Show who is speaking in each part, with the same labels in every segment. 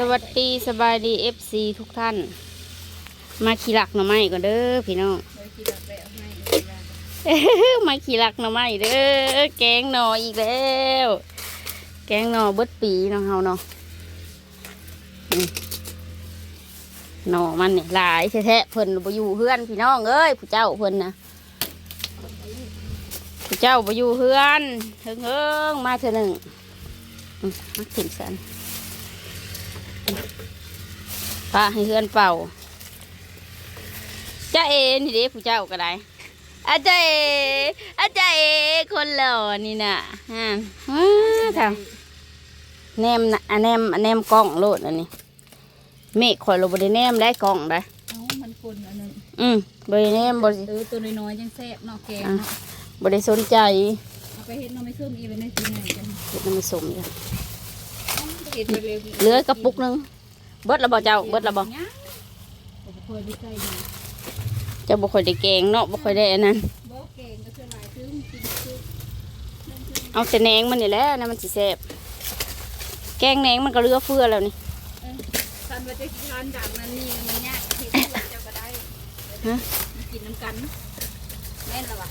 Speaker 1: สวัสดีสบายดีเอฟซีทุกท่าน มาขี่หลักหน่อไม้ก่อนเด้อพี่น้องมาขี่หลักหน่อไม้เด้อแกงหน่ออีกแล้ว แกงหน่อเบิดปีเน้องเฮาเนาะอืมหน่อมันนี่หลายแท้ๆเพิ่นบ่อยู่เฮือนพี่น้องเอ้ยผู้เจ้าเพิ่นนะผู้เจ้าบ่อยู่เฮือนเฮิงเฮิงๆมาเถอะหนึ่งอืมมาถิ่มสัน พระให้เฮือนเป่าจ้าเอนี่เด้ผู้เจ้าก็ได้อาจารย์เออาจารย์เอคนหล่อนี่น่ะฮะว้าทำแนมนะอะแนมอะแนมกล้องโลดอันนี้เมฆข่อยเราบริแนมได้กล้องได้
Speaker 2: เอ้ามันคนอันนึง
Speaker 1: อืมบริแนมบริ
Speaker 2: เออตัวน้อยๆยังแซ่บเนาะแกงเนาะ
Speaker 1: บริสนใจ
Speaker 2: เอาไปเฮ็ดเนาะไม่ส้มอีไปในสีไหนกัน
Speaker 1: เฮ็ดน้ำมันสมอยู่
Speaker 2: เฮ็ดเร็วๆ
Speaker 1: เหลือกระปุกหนึง เบิดและบ่เจ้าเบิดและบ่
Speaker 2: ยังบ่ค่อยได้ใส่ดี
Speaker 1: เจ้าบ่ค่อยได้แกงเนาะบ่ค่อยได้อันนั้น
Speaker 2: บ่แกงก็คือหลายซึ่งกินคือ
Speaker 1: เอาแต่แหนงมันนี่แหละนะมันสิแซ่บแกงแหนงมันก็เหลือเฟือแล้วนี่
Speaker 2: คันว่าจะทานจากนั้นนี่มันยากเฮ็ดให้เจ้าก็ได้
Speaker 1: ฮะ
Speaker 2: มันกินน้ำกันแม่นแล้วว่ะ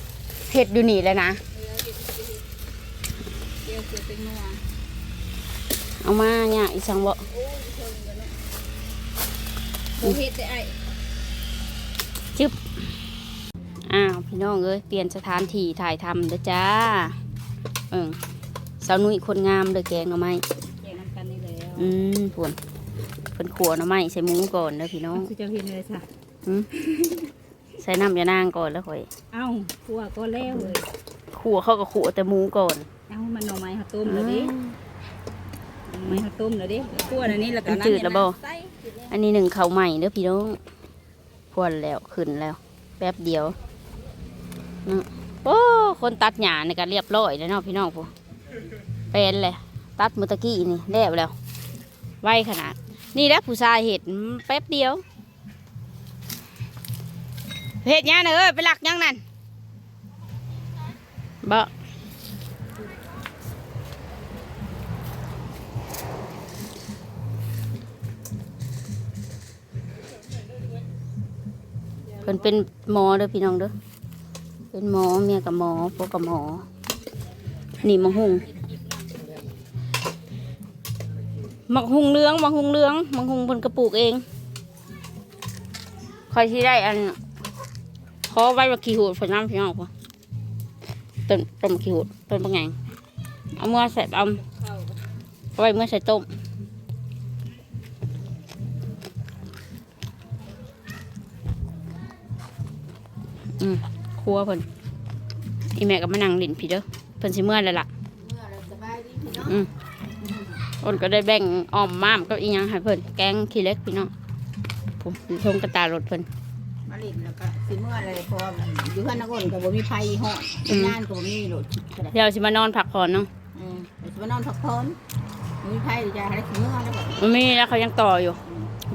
Speaker 1: เผ็ดอยู่นี่แหล้วนะ
Speaker 2: เออเฮ็ดเดี๋ยวเกิดเป็นนัว
Speaker 1: เอามาเนี่ยอีสังบ่
Speaker 2: โอ้ยเพิ่งกันเนาะ บ่เฮ็ดได้ไอ้
Speaker 1: จึ๊บ อ้าวพี่น้องเอ้ยเปลี่ยนสถานที่ถ่ายทำเด้อจ้า เออสาวนุ้ยคนงามเด้อแกงหน่อไม้
Speaker 2: แกงน้ำกันนี่แล้ว
Speaker 1: อืมผวนเพิ่นขัวหน่อไม้ใส่หมูก่อนเด้อพี่น้อง
Speaker 2: คือจะเห็นเลยจ้ะ
Speaker 1: อืมใส่น้ำยานางก่อนแล้วค่อย
Speaker 2: เอ้าขัวก็แล้วเลย
Speaker 1: ขัวเข้ากับขัวแต่หมูก่อน
Speaker 2: เอ้ามันหน่อไม้ข้าวต้มแล้วดิหน่อไม้ข้าวต้มแล้วดิขัวอันนี้แล้วก็
Speaker 1: จืดแล้วบ่
Speaker 2: ใส่
Speaker 1: อันนี้หนึ่งเขาใหม่เด้อพี่น้องพวนแล้วขึ้นแล้ว แป๊บเดียวนะโอ้คนตัดหญ้าในการเรียบร้อยแล้วเนาะพี่น้องพวกเป็นเลยตัดมือตะกี้นี่แล้วแล้ว ไวขนาด นี่แหละผู้ชายเห็ดแป๊บเดียวเห็ดหยังเนอะไปหลักยังนั่นบ่ เพิ่นเป็นหมอเด้อพี่น้องเด้อเป็นหมอเมียกับหมอพวกกับหมอ นี่มะฮุงมักหุงเลื้องมักหุงเลื้องมักหุงเพิ่นกระปลูกเองคอยที่ได้อันขอไว้มาขี้หูดฝนน้ำพี่น้องพอต้นต้นขี้หูดต้นบางแงงเอาเมื่อใส่เอา
Speaker 2: เข้า
Speaker 1: เอาไว้เมื่อใส่ต้ม อืมครัวเพิ่นอีแม่ก็มานั่งลิ้นพี่เด้อเพิ่นสิเมื่อแล้วล่ะ
Speaker 2: เมื่อเราสบายดีพี่น้อง
Speaker 1: อืมอ้นก็ได้แบ่งอ้อมม้ามก็อีหยังให้เพิ่นแกงขี้เล็กพี่น้องผมอยู่ทงกระตารถเพิ่น
Speaker 3: มาลินแล้วก็สิเมื่ออะไรพออยู่เพื่อนนักอ่นก็บ่มีไฟห้องเป็นงานก็บ่มีรถก็ได้
Speaker 1: เดี๋ยวสิมานอนพักผ่อนเนาะ
Speaker 3: อืมเดี๋ยวสิมานอนพักผ่อนบ่มีไฟเดี๋ยวจะให้สิเมื่อแล้วก็
Speaker 1: มันมีแล้วเขายังต่ออยู่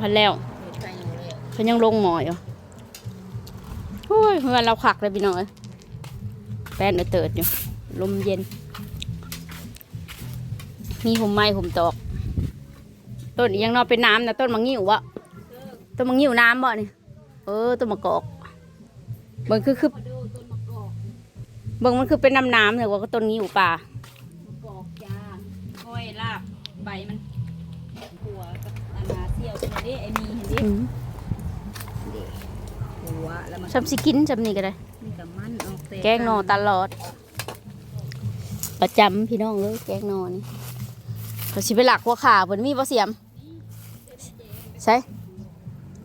Speaker 1: พันแล้ว
Speaker 3: เปิดไฟอยู่แล้ว
Speaker 1: เขายังลงหมออยู่ โอ้ยเพื่อนเราขักเลยพี่น้องเอ้ยแป้นเออเติดอยู่ ลมเย็น มีผมไม้ผมตอก ต้นอีหยังนอนเป็นน้ำนะต้นมังงิ้ววะต้นมังงิ้วน้ำบ่นี่เออต้นมะกอกมันคือคือ
Speaker 2: มาดูต้นมะกอก
Speaker 1: เบิ่งมันคือเป็นน้ำน้ำเลยว่าก็ต้นงิ้วป่ามะ
Speaker 2: กอกจ้าก้อยลาบใบมันหัวกับอันนาเสี่ยวตัวนี้ไอ้มีเห็นดิ
Speaker 1: อืม
Speaker 2: หัวแล้วมัน
Speaker 1: ชำสิกินชำนี่ก็ได้
Speaker 2: นี่กับมันเอาเตะ
Speaker 1: แกงหนอตลอด ประจำพี่น้องเลยแกงหนอนี่เขาสิไปหลักหัวขาเพิ่นมีบ่เสียมใช่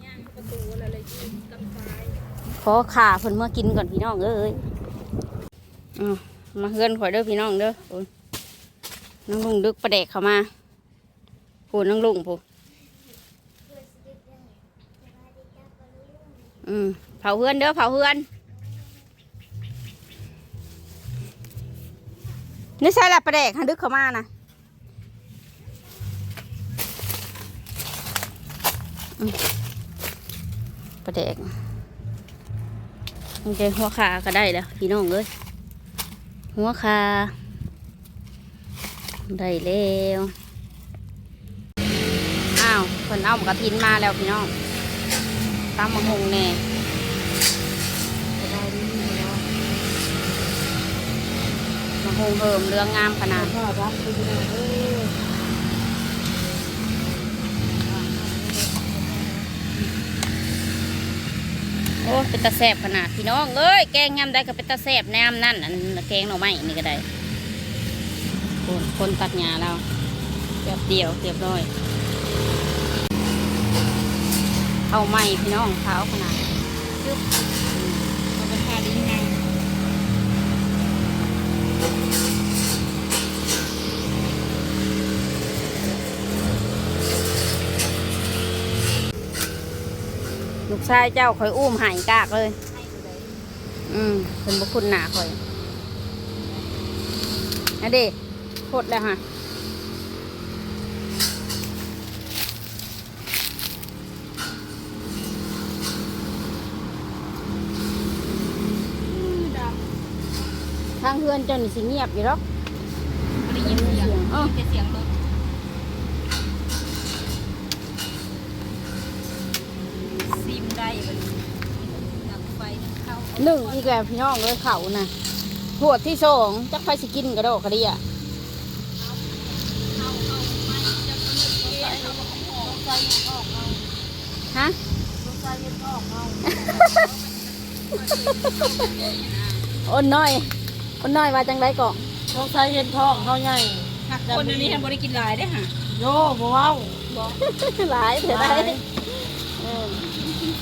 Speaker 2: ย่างประตูอะไรเลยยืนกำซ้าย
Speaker 1: ขอขาเพิ่นเมื่อกินก่อนพี่น้องเอ้ยอืมมาเฮือนข่อยเด้อพี่น้องเด้อโอ้ยน้องลุงดึกประเดกเข้ามาพูดน้องลุงพูดอืมเผาเฮือนเด้อเผาเฮือนนี่ใช่ละประเดกหันดึกเข้ามานะประเดกโอเคหัวขาก็ได้แล้วพี่น้องเอ้ยหัวขาได้แล้วอ้าวเพิ่นเอาหมกกระทินมาแล้วพี่น้องตามมะฮงแน่
Speaker 3: สบายดีเนาะ
Speaker 1: มะฮงเหิมเรื่องงามขนาด
Speaker 3: พ่อรักคุณนะเออ
Speaker 1: โอ้เป็นตาแสบขนาดพี่น้องเอ้ยแกงยำได้ก็เป็นตาแสบแนมนั่นอันแกงหน่อไม้นี่ก็ได้ คนคนตัดหญ้าเราแบบเดียวเรียบร้อยเข้าไหมพี่น้องเท้าขนาดจึ๊บมันเป็นแค่ลิ้นไง ลูกชายเจ้าคอยอุ้มหายกากเลย อืมเป็นบุคุณหนาคอยนะเด็โคตรแล้วฮะ ทางเพื่อนเจ้านี่สิเงียบอยู่หรอก
Speaker 2: ไม่ได้ยินเสียง
Speaker 1: เออ
Speaker 2: แต่เสียงรถซิมได้มันหนังไฟนั่งเข้า
Speaker 1: หนึ่งอีกแล้วพี่น้องเลยเขานะขวดที่สองจักไฟสิกินกระโดดกระเดีย
Speaker 2: เข้าเข้าไม่จะก็นึกว่าใส่เขาบอกออกใส่ออกเอา
Speaker 1: ฮะ
Speaker 2: ใส่ออกเอา
Speaker 1: อ้นน้อย อ้นน้อยมาจังไรก่อน
Speaker 3: สงสัยเห็นท้องเขาใหญ่
Speaker 2: คนอันนี้ทำบริกินหลายได้อค่ะ
Speaker 3: โยบ่เว้า
Speaker 1: หลายเถอะได้
Speaker 3: หลาย
Speaker 1: เออ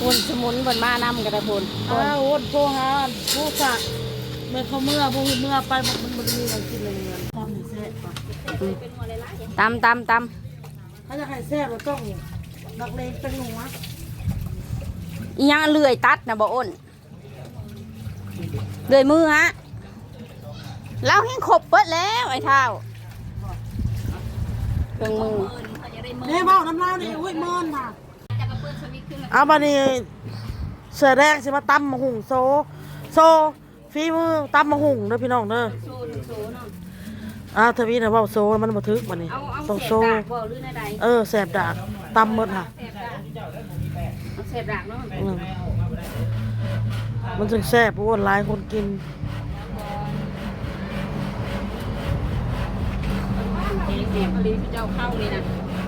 Speaker 1: คนสมุนบนมานำกันได้พน
Speaker 3: อ้าวโอนโทรหาผู้สักเมื่อเขาเมื่อบ่เมื่อไปมันมันมันมีอะไรกินเลยเงินทำให้แซ่บก่อน
Speaker 2: เป็นหัวหลายๆอย่าง
Speaker 1: ตำตำต
Speaker 3: ถ้าจะให้แซ่บเราต้องนักเลงเป็นหนูอะำ
Speaker 1: อีหยังเลื่อยตัดนะบ่อ้นเลื่อยมือฮะ เราเห็นขบเปิดแล้วไอ้เท้าเครื่องมือ
Speaker 2: เมินเขาจะได้เมิน
Speaker 3: นี่เบ้าน้ำลาวนี่อุ้ยเมินน่ะ
Speaker 2: จะกระเพื่อนสวิตขึ้นมา
Speaker 3: เอาบัดนี้เสือแดงสิมาตำมะหุงโซ โซฝีมือตำมะหุงเด้อพี่น้องเด้อ
Speaker 2: โซนโซนเนาะ
Speaker 3: อ่าทวีนะเว้าโซมันบ่ถึกบัดนี้
Speaker 2: เอาเอา
Speaker 3: ต้อง
Speaker 2: เศ
Speaker 3: โซ
Speaker 2: ษดากบ่หรือในใด
Speaker 3: เออแสบดากตำหมดค่ะ
Speaker 2: เศษดากเอาเศษดากเนาะ
Speaker 3: อืมมันถึงแซ่บเพราะว่าหลายคนกิน
Speaker 2: เอง แอบเอาลิ้นพี่เจ้าเข้าเลยนะ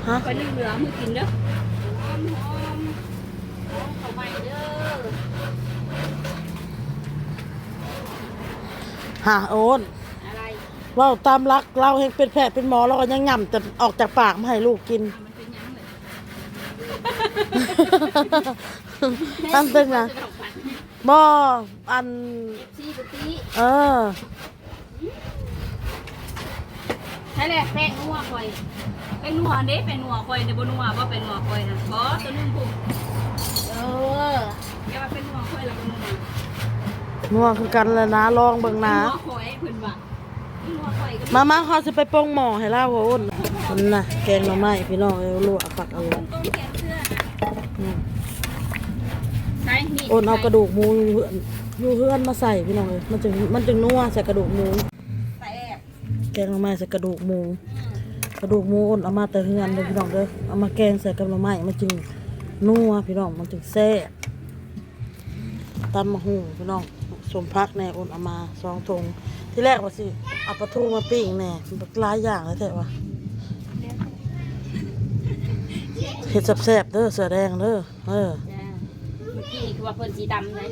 Speaker 3: ฮะ
Speaker 2: ไปนึ่งเหลือมือกินเด้อหอมหอมหอมเข้าไปเด้อ
Speaker 3: ฮะโอน
Speaker 2: อะไร
Speaker 3: เว่าตามรักเราเองเป็นแพทย์เป็นหมอเราก็ยังย่ำแต่ออกจากปากมาให้ลูกกิน
Speaker 2: มันเป็นหยังเลย
Speaker 3: อันเป็นไงบ่อัน
Speaker 2: ซีปติ
Speaker 3: เออ
Speaker 2: ใช่แหละแป้งนัวคอยแป้งนัวเด้แป้งนัวคอยในบนัวว่าเป็นนัวคอยนะบอตัวนึงปุ๊บ
Speaker 1: เออ
Speaker 2: อย่ามาเป็นนัวคอยแล้วก็นัว
Speaker 3: นัวคือกันเลยนะลองเบิ่งนะ
Speaker 2: นัวคอยเพิ่นว่านัวคอยก็
Speaker 3: มามาเขาจะไปปรงหมอให้เล่าโอนมันน่ะแกงหน่อไม้พี่น้องเอาลวกเอาผักเอา
Speaker 2: ต้มแกงเสื้อ
Speaker 3: อืม
Speaker 2: ใช่นี่
Speaker 3: โอนเอากระดูกหมูอยู่เฮือนอยู่เฮือนมาใส่พี่น้องเลยมันจึงมันจึงนัวใส่กระดูกหมู
Speaker 2: แซ่บ
Speaker 3: แกงหน่อไม้ใส่กระดูกหมู กระดูกหมูอ่อนเอามาแต่เฮือนเลยพี่น้องเด้อเอามาแกงใส่กับหน่อไม้มันจึงนัวพี่น้องมันจึงแซ่บตำมะฮุ่งพี่น้องสมพักแน่อ่อนเอามาสองถุงที่แรกว่าสิเอาปลาทูมาปิ้งแน่มันหลายอย่างเลยแต่ว่าเห็ดแซ่บๆเด้อเสือแดงเด้อเออ
Speaker 1: จ้าเมื่อกี้นี่คือว่าเพิ่นสีดำนะ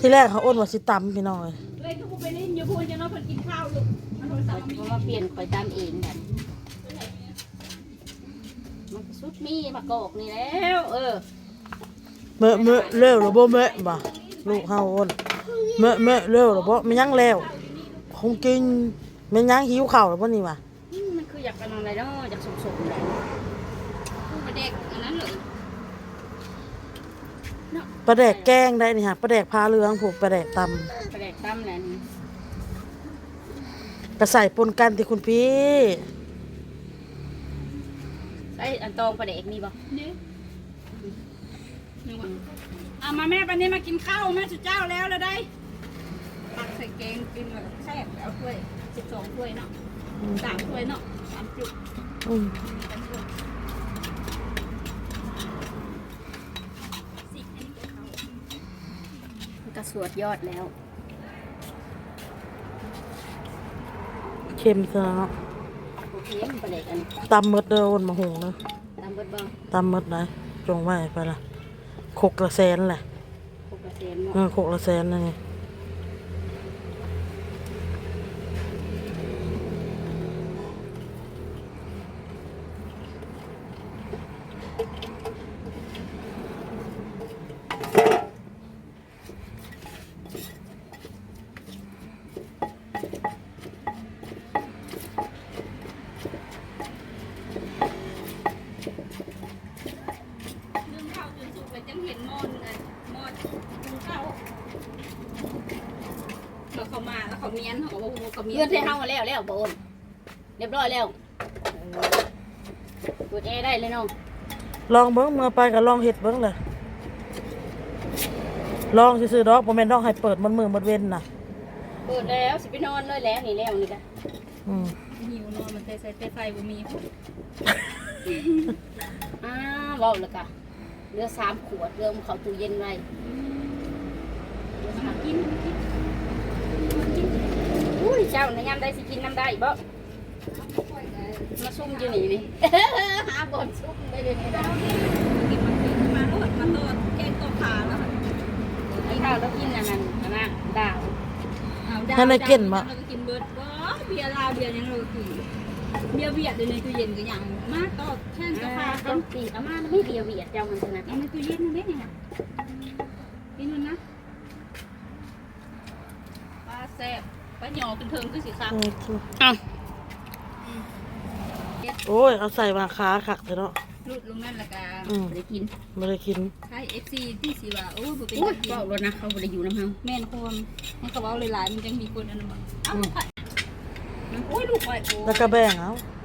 Speaker 3: ที่แรกเขาอ้นว่าสิตำพี่น้องเลย
Speaker 2: เลยก็ไปเล่นอยู่พูนจะน้องเพิ่นกินข้าวลูกมันโทรศัพท์
Speaker 1: เพราะว่าเปลี่ยนคอยตามเองกันมันก็สุดมีมากอกนี่แล้ว เออ
Speaker 3: เมะเมะเร็วหรือบ่เมะบ่ลูกเฮาอ้นเมะเมะเร็วหรือบ่ไม่ยังแล้วคงกินไม่ยังหิวข้าวหรือบ่นี่วะ
Speaker 1: อืมมันคืออยากกันอะไรเนาะอยากสมๆเลย
Speaker 2: ผู้ประเด็กอันนั้นเลย
Speaker 3: ปลาแดกแกงได้นี่ฮะปลาแดกพาเรืองผูกปลาแดกต
Speaker 1: ประเด็กตั้มแหละนี่ำ
Speaker 3: กรใส่ปนกันที่คุณพี่
Speaker 1: ไอ้อันตองประเด็กมีบ่
Speaker 2: นี่เอามาแม่ปันนี้มากินข้าวแม่สุดเจ้าแล้วแล้ได้ตักใส่เกงกินแบบแซ่บแล้วถ้วยสิบสองถ้วยเนาะสามถ้วยเนาะสามจุดก
Speaker 3: ระ
Speaker 1: สวดยอดแล้ว
Speaker 3: ค็มซะเนาะ
Speaker 1: โอเคมันประเด็กอัน
Speaker 3: ตำหมดเด้ออ้นมาหุงเด้อ
Speaker 1: ตามเบิดบ้าง
Speaker 3: ตำหมดได้จงไว้ไปละขกละแสนแหละ
Speaker 1: หกเปอร์เซ็นต์
Speaker 3: เออขกละแสนนั่นนี่
Speaker 2: ดึงข้าวจนสุกเลยจังเห็นมอนเลยมอนดึงข้าวเราเขามาแล้วเขาเมียนเขาบอ กว่าเขาเมียน
Speaker 1: เยื่อนให้เฮาแล้วแล้วบ่โอนเรียบร้อยแล้วกดแอร์ได้เลยน้อง
Speaker 3: ลองเบิ้งเมื่อไปก็ลองเห็ดเบิ้งเลยลองซื้อๆดอกบ่แม่นดอกให้เปิดมันมือมันเว้นน่ะ
Speaker 1: เปิดแล้วสิไปนอนเลยแล้วนี่แล้วนี่ก็
Speaker 3: อืม
Speaker 2: หิวนอนมันเตะใส่เตะไฟบ่มี
Speaker 1: อ้าวเว้าแล้วก็เหลือสามขวดเริ่มเข้าตู้เย็นไว้เหลือสาม
Speaker 2: กินกิน
Speaker 1: อุ้ยเจ้าในยามได้สิกินน้ำได้บ่มาซุ่มอยู่นี่นี่หาบ่อนซุ่มได้เลยนี่นะ
Speaker 2: กินมันกินมาโลดมาโลดแกงตัวขาแล้ว
Speaker 1: ไอ้ข้าวเรากินอันนั้นอันนั้นดาว
Speaker 2: เอาดาวเราก็กินเบิร์ดบ่เบียร์ลาวเบียร์ยังเรากินเบียร์เวียดในตู้เย็นก็ยังมาต่อแช่งกาแฟ
Speaker 1: อ่า
Speaker 2: กั
Speaker 1: ต้
Speaker 2: น
Speaker 1: นปีอามาไม่เดียวเวียดเจ้ามันชนะ
Speaker 2: เอาในตู้เย็นนั่นเด้เนี่ยกินมันนะปลาแซ่บ ปลาหยอเป็นเทิงคือสีขาว
Speaker 3: เออ
Speaker 1: อะ
Speaker 3: โอ้ย เอาใส่มาขาคักเถอะเนาะ
Speaker 2: รูดลงนั่นละกา
Speaker 3: อืม
Speaker 1: บ่ได้กิน
Speaker 3: ไม่ได้กิน
Speaker 2: ใช่เอฟซีที่สีว่าโอ้บ่เป็น
Speaker 1: อุ้ย
Speaker 2: กิน
Speaker 1: เว้ารถนะเขาบ่ได้อยู่น้ำเฮา
Speaker 2: แม่นความให้เขาเว้าหลายๆมันจังมีคนอันนั้นบ่เอ้าลูกไข่อุ้ยลูกไข่โอ้
Speaker 3: แล้วก็แบ่งเอา
Speaker 2: เ